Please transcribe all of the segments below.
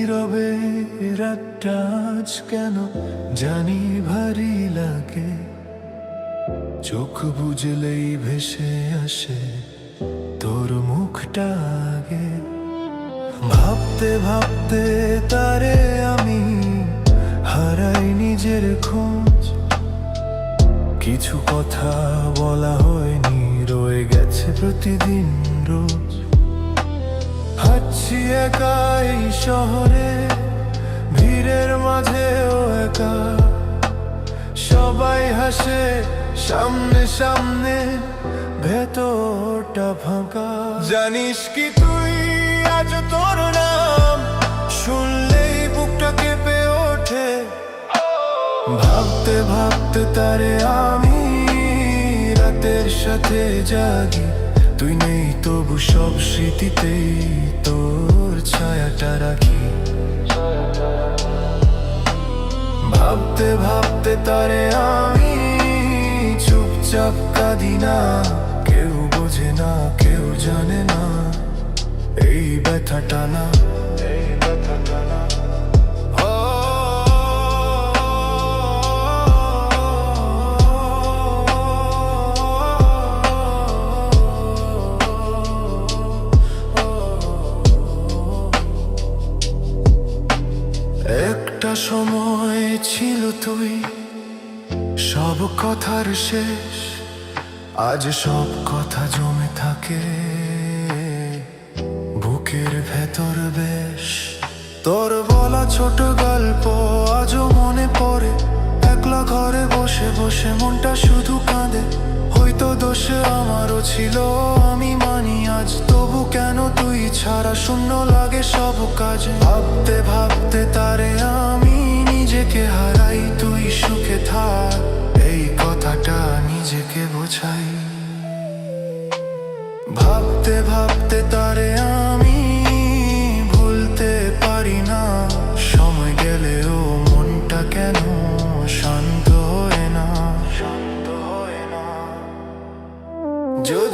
নীরবে রাতটা আজ কেন জানি ভারী লাগে? চোখ বুঝলেই ভেসে আসে তোর মুখটা আগে। ভাবতে ভাবতে তারে আমি হারাই নিজের খোঁজ। কিছু কথা বলা হয়নি, রয়ে গেছে প্রতিদিন রোজ। হাঁটছি একা এই শহরে, ভিড়ের মাঝেও একা। সবাই হাসে সামনে সামনে, ভেতরটা ফাঁকা। জানিস কি তুই আজ তোর নাম? শুনলেই বুকটা কেঁপে ওঠে। ভাবতে ভাবতে তারে আমি রাতের সাথে জাগি। তুই নেই তবু সব স্মৃতিতেই তোর ছায়াটা রাখি। ভাবতে ভাবতে তারে আমি চুপচাপ কাঁদি না, কেউ বোঝে না, কেউ জানে না, এই ব্যথাটা না। একটা সময় ছিল তুই, সব কথার শেষ। আজ সব কথা জমে থাকে, বুকের ভেতর বেশ। তোর বলা ছোট গল্প আজও মনে পড়ে, একলা ঘরে বসে বসে মনটা শুধু কাঁদে। হয়তো দোষে আমারও ছিল, আমি মানি আজ। তবু কেন তুই ছাড়া শূন্য লাগে সব কাজ? ভাবতে ভাবতে তারে আমি নিজেকে হারাই, তুই সুখে থাক, এই কথাটা নিজেকে বোঝাই। ভাবতে ভাবতে তারে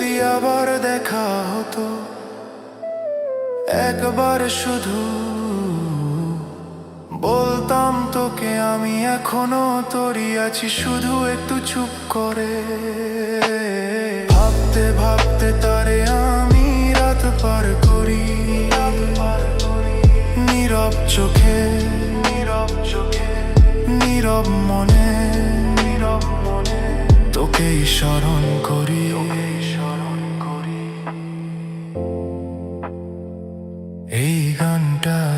যদি আবার দেখা হতো, একবার শুধু বলতাম তোকে আমি এখনও তোরই আছি, শুধু একটু চুপ করে। ভাবতে ভাবতে তারে আমি রাত পার করি। নীরব চোখে নীরব চোখে নীরব মনে নীরব মনে, তোকেই স্মরণ করি।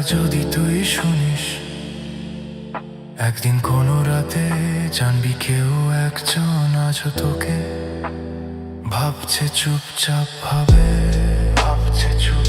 যদি তুই শুনিস, একদিন কোনো রাতে জানবি কেউ একজন আছো তোকে। ভাবছে চুপচাপ ভাবে, ভাবছে চুপ